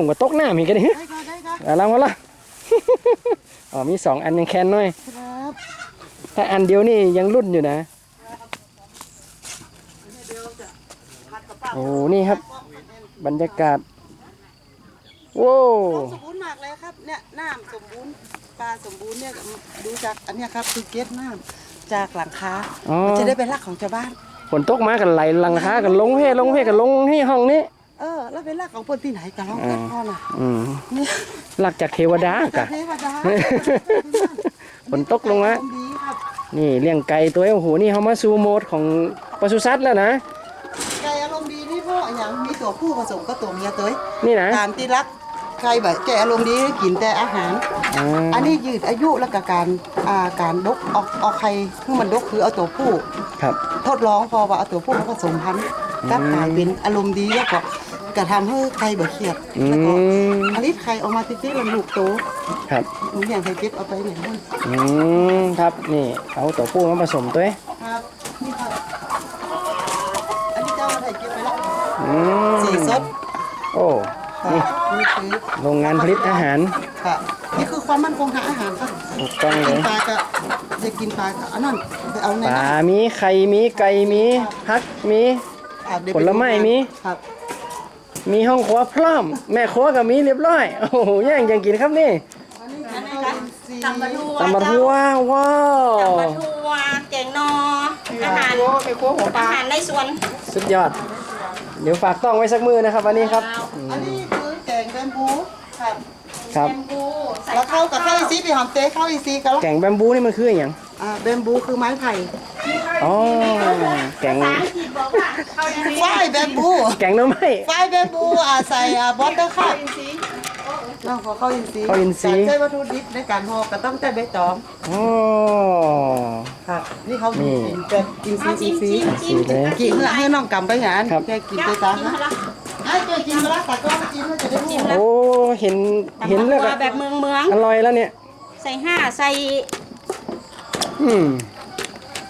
ผมก็ตกหน้ามีกันดิได้ค่ะได้ค่ะเอาละมาละอ๋อมีสองอันยังแคนหน่อย ครับถ้าอันเดียวนี่ยังรุ่นอยู่นะ โอ้นี่ครับ บรรยากาศ โว้สมบูรณ์มากเลยครับเนี่ยน้ำสมบูรณ์ปลาสมบูรณ์เนี่ยดูจากอันเนี้ยครับคือเก็ตน้ำจากหลังคาอ๋อ มันจะได้เป็นรักของชาวบ้านฝนตกมากันไหลหลังคากันลงเพลงเพกันลงที่ห้องนี้ เออ แล้วเป็นรักของคนที่ไหนกันร้องกันพ่อน่ะอืมเนี่ยหลักจากเทวดากะ เทวดาฝนตกลงมาอารมณ์ดีครับนี่เลี้ยงไก่ตัวเองโอ้โหนี่เขามาสู่โหมดของปศุสัตว์แล้วนะ ไก่อารมณ์ดีนี่พ่ออย่างมีตัวผู้ผสมกับตัวเมียตัวเองนี่นะตามที่รักใครแบบแกอารมณ์ดีกินแต่อาหารอ่าอันนี้ยืดอายุแล้วก็การอ่าการดกออกออกไข่คือมันดกคือเอาตัวผู้ ครับ ทดลองพอว่าเอาตัวผู้มาผสมพันธุ์ก็กลายเป็นอารมณ์ดีแล้วก็ กระทำให้ไข่บ่เครียดอืแล้วก็มผลิตไข่ออกมาติ๊กๆมันลูกโตครับหนูอย่างไข่เก็บเอาไปเนี่ยมันอืมครับนี่เอาตัวผู้มาผสมตัวเองครับนี่ครับอันนี้เจ้าไข่เก็บไปแล้วอืมสีสดโอ้ค่ะนี่คือโรงงานผลิตอาหารค่ะนี่คือความมั่นคงทางอาหารครับถูกต้องเลกินยปลาก็จะกินปลาก็อันนั้นไปเอาในปลานั้นมีไข่มีไก่มีพักมี อะเดี๋ยวผลไม้มี ครับ มีห้องครัวพร้อม แม่ครัวก็มีเรียบร้อย โอ้โหย่างยังกินครับนี่อันนี้คือสีตำบะทัวตำบัดหัวว้าว ตำบะทัวแกงนออาหารไปคั่วหัวปลาอาหารในสวนสุดยอด เดี๋ยวฝากต้องไว้สักมือนะครับวันนี้ครับอันนี้คือแกงแบมบูครับครับ แกงปูใส่แล้วเข้ากับข้าวอีซีไปหอมเต้ข้าวอีซีกันแล้วแกงแบมบูนี่มันคืออย่างอ่าแบมบูคือไม้ไผ่อ๋อ แกงภาษาอังกฤ ษบอกว่าเขาจะฝ้ายแบมบูแกงหน้ำไม้ ฝ้ายแบมบูอ่าใส่อ่าบอสเตอร์ค่ะน้องขอข้าวอินซีข้าวอินทรีย์ การใช้วัตถุดิบในการห่อก็ต้องแต่ใบตองอ๋อครับนี่เขานี่ กินแบบอินซีเอาอิจิ้นมซีจิ้มจิ้มสีเลยกินเพื่อให้น้องกำไปหยานครับแกกินไปตาฮะให้แกกินมาละแต่ก็กินแล้วจะได้รู้โอ้ เห็น เห็นตำแล้วบัก็วแบบเมืองเมืองอร่อยแล้วเนี่ย ใส่ห้าใส่อืม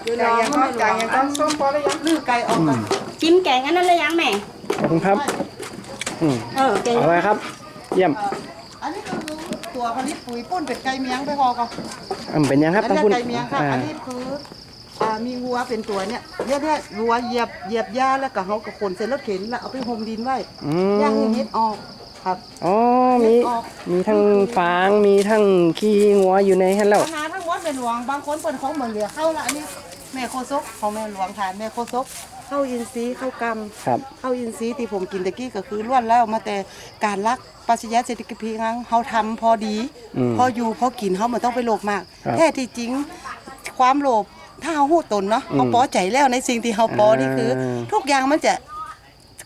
อยู่ในยังก็จางยังก็ส้มพอแล้วยังลื้อไก่ออกกันจิ้มแกงอันนั้นเลยยังแม่ขอบคุณครับอืมเออแกงเอาไว้ครับ เยี่ยม อันนี้ก็คือตัวผลิตปุ๋ยปุ้นเป็นไก่เมียงไปพอก่อนอ่าเป็นยังครับอันตั้งนี้คุณไก่เมียงค่ะอ่าอันนี้คืออ่ามีวัวเป็นตัวเนี่ยเรียกได้วัวเหยียบเหยียบหญ้าแล้วก็เขาก็ขนเส้นรถเข็นแล้วเอาไปห่มดินไว้อืย่างให้มเฮ็ดออกครับ อ๋อ มี มีทั้งฟาง มีทั้งขี้งัวอยู่ในฮันแล้ว ปัญหาทั้งหมดเป็นหลวงบางคนเปิดของเหมือนเหลือเข้าละอันนี้ แม่โคซกของแม่หลวงทานแม่โคซกเข้าอินทรีย์เข้ากรรมครับ เข้าอินทรีย์ที่ผมกินตะกี้ก็คือล้วนแล้วมาแต่การรักปัชญาเศรษฐกิจพีงังเฮาทำพอดี อืมพออยู่พอกินเฮามันต้องไปโลภมาก ครับแท้ที่จริงความโลภถ้าเฮาหู้ตนเนาะอืมเฮาพอใจแล้วในสิ่งที่เฮาพอนี่คือ อ่า ทุกอย่างมันจะ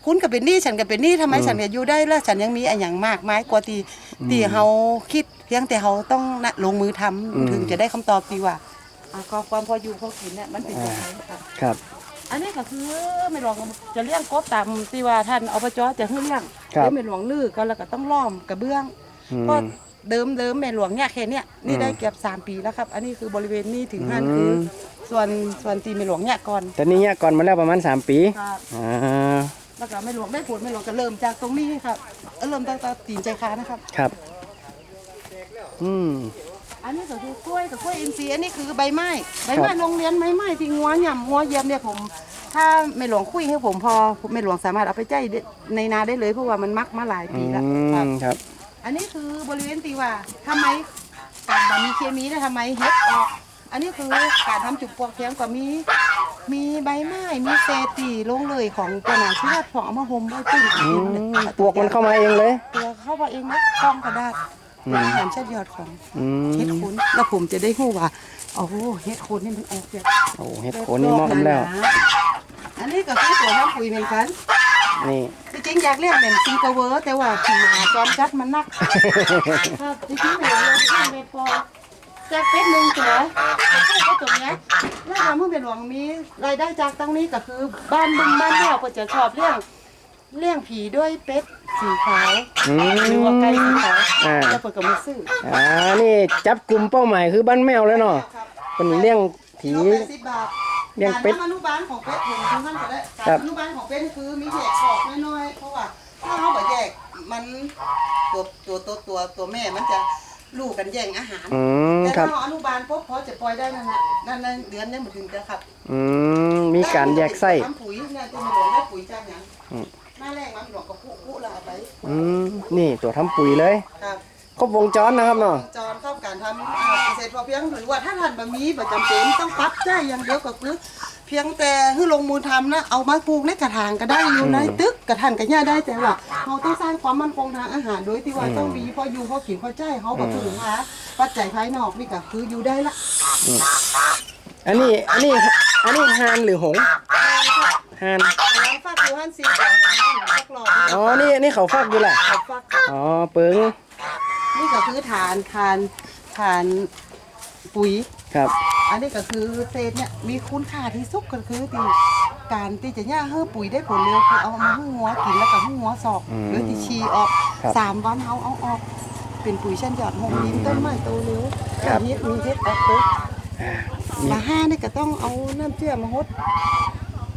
คุณก็เป็นหนี้ฉันก็เป็นหนี้ทำไมอืมฉันก็อยู่ได้แล้วฉันยังมีอันอย่างมากมายกว่าที่ที่เฮาคิดเพียงแต่เฮาต้องนะลงมือทำถึงจะได้คำตอบดีว่า อ่าก็ความพออยู่พอกินเนี่ยมันเป็นอย่างไรครับ ครับ อันนี้ก็คือไม่หลวงจะเลี้ยงกบตามที่ว่าท่านอบจจะให้เลี้ยงครับหรือไม่หลวงลือก็แล้วก็ต้องล้อมกระเบื้องอืม ก็เดิมเดิมแม่หลวงเนี่ยแค่เนี้ยนี่อืมได้เกือบสามปีแล้วครับ อันนี้คือบริเวณนี้ถึงนั่นอืม คือส่วนส่วนตีแม่หลวงเนี่ยก่อนแต่นี่เนี่ยก่อนมาแล้วประมาณ 3 ปีครับอ่าแล้วก็แม่หลวงได้ผลแม่หลวงก็เริ่มจากตรงนี้ครับเอ่อเริ่มตั้งแต่ตีนใจค้านะครับ ครับ อืม อันนี้ก็คือกล้วยกับกล้วยอินทรีย์อันนี้คือใบไม้ใบไม้โรงเรียนใบไม้ที่งัวหย่ำงัวเยี่ยมเนี่ยผม ถ้าแม่หลวงคุยให้ผมพอแม่หลวงสามารถเอาไปใจได้ในนาได้เลยเพราะว่ามันมักมาหลายอืปีแล้วครับมครับ อันนี้คือบริเวณตีว่าทำไมการบมีเคมีได้ทำไมเฮ็ดออกอันนี้คือการทำจุกปลวกเทียงก็มี มีใบไม้มีเศษตีลงเลยของปนาชีวของเอามาห่มไว้ปิ้งอืมปลวกมันเข้ามาเองเลย ตัวเข้ามาเองนะกล้องกระดาษ อืมเป็นอาหารชั้นยอดของอืเฮ็ดมคุณแล้วผมจะได้รู้ว่าโอ้โหเฮ็ดคุณนี่มันออกจากโอ้เห็ดโคนนี่เหมาะกันแล้ว อันนี้ก็คือตัวทำปุ๋ยเหมือนกันนี่จริงๆอยากเรียกเป็นซิงเกิลเวอร์แต่ว่าหมาจอมจัดมันนักครับจริงๆไม่อยากเรียกเป็นพอจากเป็ดหนึ่งตัวจะพูดก็จบเนี้ยแล้วทำให้เป็นหลวงมีรายได้จากตรงนี้ก็คือบ้านบึงบ้านแมวก็จะชอบเลี้ยง เลี้ยงผีด้วยเป็ดสีขาวอืหรือว่าไก่สีขาวอ่า แล้วเปิดกับมือซื้ออ่านี่จับกลุ่มเป้าหมายคือบ้านแมวแล้วเนาะครับเป็นเลี้ยงผีกิโลแปดสิบบาทเลี้ยงเป็ดการทำอนุบาลของเป็ดผมทุกท่านก็ได้ครัการบ อนุบาลของเป็ดคือมีแยกขอบน้อยๆเพราะว่าถ้าเขาแบบแยกมันตัวตัวตัวตัวตัวแม่มันจะลูกกันแย่งอาหาร อืมแต่ครัถ้าบเราอนุบาลปุ๊บพอจะปล่อยได้นั่นแหละนั่นนั่นเดือนนี้มันถึงจะครับอืมมีการแยกไส้ ทำปุ๋ยเนี่ยจะมาหลวงได้ปุ๋ยจากอย่า อาไปอืมนี่ตัวทำปุ๋ยเลย ครับครบวงจรนะครับเนาะจรเข้าการทำอ่าเกษตรพอเพียงหรือว่าถ้าท่านบะมีประจำเป็นต้องปรับใจอย่างเดียวก็คือเพียงแต่ให้ลงมือทำนะเอามาปลูกในกระถางก็ได้อยู่ในตึกกระถางก็ย่าได้แต่ว่าเราต้องสร้างความมั่นคงทางอาหารโดยที่ว่าต้องมีพออยู่พอกินพอใจเขาก็ถึงหาปัจจัยภายนอกนี่ก็คืออยู่ได้ละอันนี้ อันนี้ อันนี้ฮานหรือหงส์ฮาน แต่ ร้านฝากคือฮันซีแต่ร้านฟักหลอกอ๋อ นี่นี่เขาฟักอยู่แหละ เขาฟักอ๋อ เปิงนี่ก็คือฐานฐานฐานปุ๋ย ครับ อันนี้ก็คือเศษเนี่ยมีคุณค่าที่สุดก็คือที่การที่จะย่าให้ปุ๋ยได้ผลเร็วคือเอามาให้หัวกินแล้วก็ให้หัวสอก หรือที่ชีออกสามวันเอาเอาออก เป็นปุ๋ยชั้นหยอดหงดินต้นไม้โตเร็วมีเฮ็ดมีเฮ็ดออกเลยมาห้านี่ก็ต้องเอาน้ำเชื่อมาฮด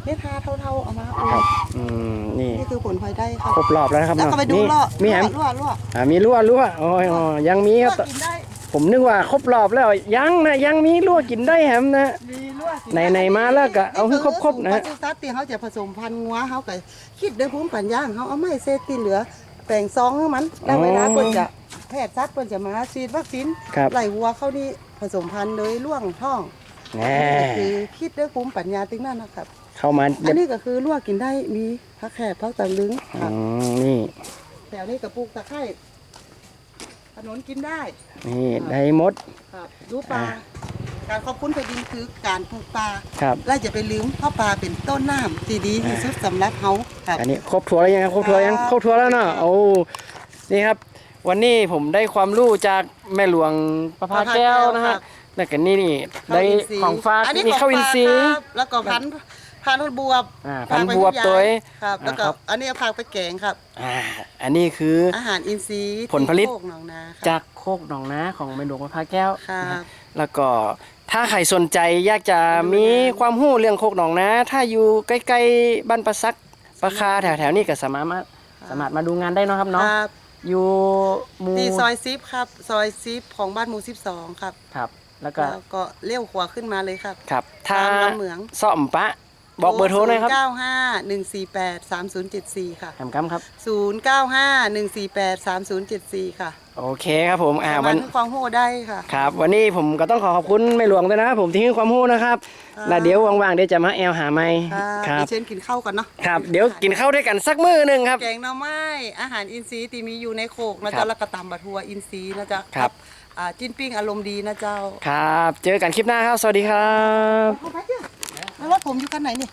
เฮ็ดห้าเท่าๆเอามาอุครับอืมนี่นี่คือผลพลอยได้ครับครบรอบแล้วนะครับแล้วเนาะก็ไปดูนี่ล่อมีแหมล่อล่ออ่ามีรั่วรั่วโอ้ยอ๋อยังมีครับล่อกินได้ผมนึกว่าครบรอบแล้วยังนะยังมีรั่วกินได้แฮมนะ มีลวกไหนๆมาแล้วก็เอาให้ครบๆนะปศุสัตว์ที่เขาจะผสมพันธุ์งัวเขาก็คิดด้วยภูมิปัญญาของเขาเอาไม้เศษที่เหลือแปลงซองให้มันแล้วเวลาเพิ่นจะแพทย์สัตว์เพิ่นจะมาฉีดวัคซีนครับไล่วัวเข้านี่ผสมพันธุ์โดยล่วงท้องแน่ก็คือคิดด้วยภูมิปัญญาตึงนั้นนะครับ เข้ามาอันนี้ก็คือลวกกินได้มีผักแขกผักตะลึงคอืรับมนี่แถวนี้ก็ปลูกตะไคร้ขนนกินได้ นี่ได้หมด ครับดูปลา อ่า การขอบคุณแผ่นดินคือการปลูกปลา ครับ และจะไปลืมเพราะปลาเป็นต้นน้ำที่ดีที่สุดสำหรับเขาครับ อันนี้ครบทัวร์แล้วยังครับครบทัวร์ยังครับ ครบทัวร์แล้วเนาะโอ้นี่ครับ วันนี้ผมได้ความรู้จากแม่หลวงประภาแก้วนะฮะแล้วก็นี่นี่ได้ของฝากอันนี้นี่ของข้าวอินทรีย์ ครับแล้วก็พันธุ์ พันธุ์บวบอ่าพันธุ์บวบตัวเองครับ แล้วก็อ่าครับ อันนี้เอาผักไปแกงครับ อ่าอันนี้คือ อาหารอินทรีย์ผลผลิต ที่โคกหนองนาครับ จากโคกหนองนาของแม่หลวงประภาแก้วครับนะฮะแล้วก็ถ้าใครสนใจอยากจะมีความรู้เรื่องโคกหนองนาถ้าอยู่ใกล้ๆบ้านประซักประคาแถวๆนี้ก็สามารถมาสามารถมาดูงานได้เนาะครับคเนาะรับอยู่หมู่ที่ซอยซิปครับ ซอยซิปของบ้านหมู่12ครับ ครับ แล้วก็แล้วก็เลี้ยวขวาขึ้นมาเลยครับ ครับถ้าตามลำเหมือง ซ่อมปะ บอกเบอร์โทรหน่อยครับ9 5 1 4 8 3 0 7 4 ค่ะแหมกำครับ 0 9 5 1 4 8 3 0 7 4 ค่ะโอเคครับผมอ่าสาวัมานรถให้ความโหได้ค่ะ ครับ วันนี้ผมก็ต้องขอขอบคุณแม่หลวงด้วยนะครับผมที่ให้ความรู้นะครับครับแล้วเดี๋ยวว่างๆเดี๋ยวจะมาแอลหาไม้ครับครับเดี๋ยวเชิญกินข้าวกันเนาะ ครับเดี๋ยวกินข้าวด้วยกันสักมื้อหนึ่งครับ แกงหน่อไม้อาหารอินทรีย์ที่มีอยู่ในโคกนะครัเจ้าบแล้วก็ตำบัดหัวอินทรีย์นะเจ้าครับ อ่าจิ้นปิ้งอารมณ์ดีนะเจ้าครับ เจอกันคลิปหน้าครับ สวัสดีครับเข้าไปเจ้าแล้ว รถผมอยู่คันไหนนี่